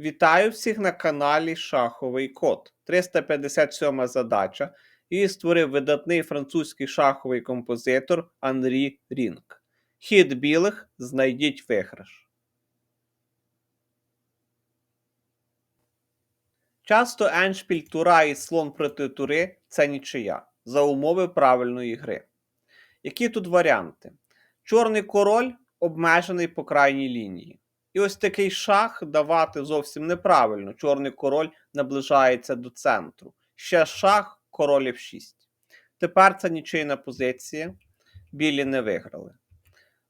Вітаю всіх на каналі Шаховий Код. 357 задача. Її створив видатний французький шаховий композитор Анрі Рінк. Хід білих знайдіть виграш. Часто еншпіль тура і слон проти тури це нічия за умови правильної гри. Які тут варіанти? Чорний король обмежений по крайній лінії. І ось такий шах давати зовсім неправильно. Чорний король наближається до центру. Ще шах, король F6. Тепер це нічийна позиція. Білі не виграли.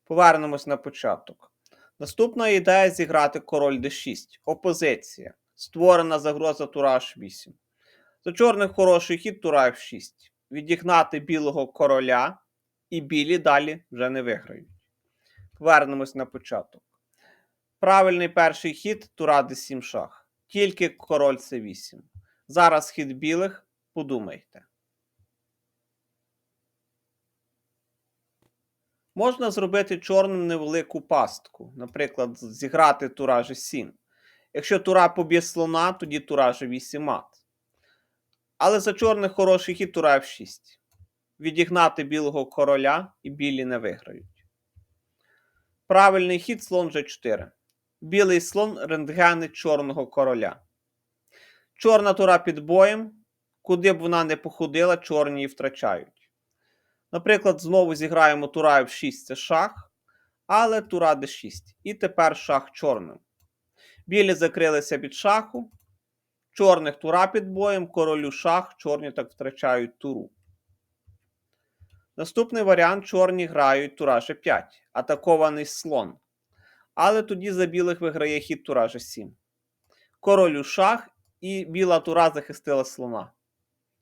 Повернемось на початок. Наступна ідея зіграти король d6. Опозиція. Створена загроза тура h8. За чорних хороший хід тура f6. Відігнати білого короля, і білі далі вже не виграють. Повернемось на початок. Правильний перший хід тура d7 шах. Тільки король c8. Зараз хід білих. Подумайте. Можна зробити чорним невелику пастку. Наприклад, зіграти тура g7. Якщо тура поб'є слона, тоді тура g8 мат. Але за чорних хороший хід тура f6. Відігнати білого короля і білі не виграють. Правильний хід слон g4. Білий слон рентгенить чорного короля. Чорна тура під боєм. Куди б вона не походила, чорні її втрачають. Наприклад, знову зіграємо тура f6 це шах, але тура d6. І тепер шах чорним. Білі закрилися від шаху. Чорних тура під боєм, королю шах, чорні так втрачають туру. Наступний варіант чорні грають тура g5, атакований слон. Але тоді за білих виграє хід тура g7. Королю шах і біла тура захистила слона.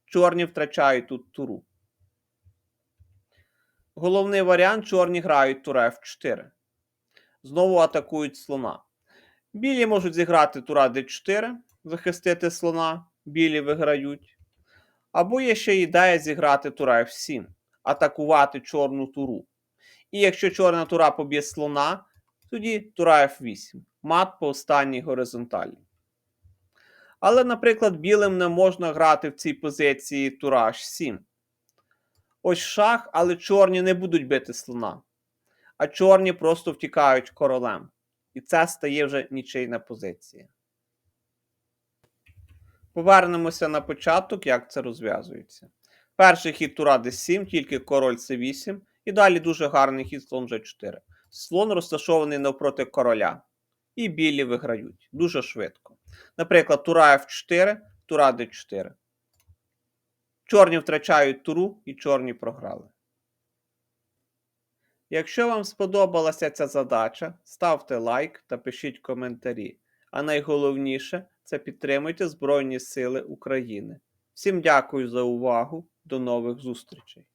Чорні втрачають тут туру. Головний варіант чорні грають тура f4. Знову атакують слона. Білі можуть зіграти тура d4, захистити слона, білі виграють. Або є ще ідея зіграти тура f7, атакувати чорну туру. І якщо чорна тура поб'є слона, тоді тура f8, мат по останній горизонталі. Але, наприклад, білим не можна грати в цій позиції тура h7. Ось шах, але чорні не будуть бити слона. А чорні просто втікають королем. І це стає вже нічийна позиція. Повернемося на початок, як це розв'язується. Перший хід тура d7, тільки король c8, і далі дуже гарний хід слон g4. Слон розташований навпроти короля. І білі виграють дуже швидко. Наприклад, тура f4, тура d4. Чорні втрачають туру і чорні програли. Якщо вам сподобалася ця задача, ставте лайк та пишіть коментарі. А найголовніше це підтримуйте Збройні Сили України. Всім дякую за увагу. До нових зустрічей!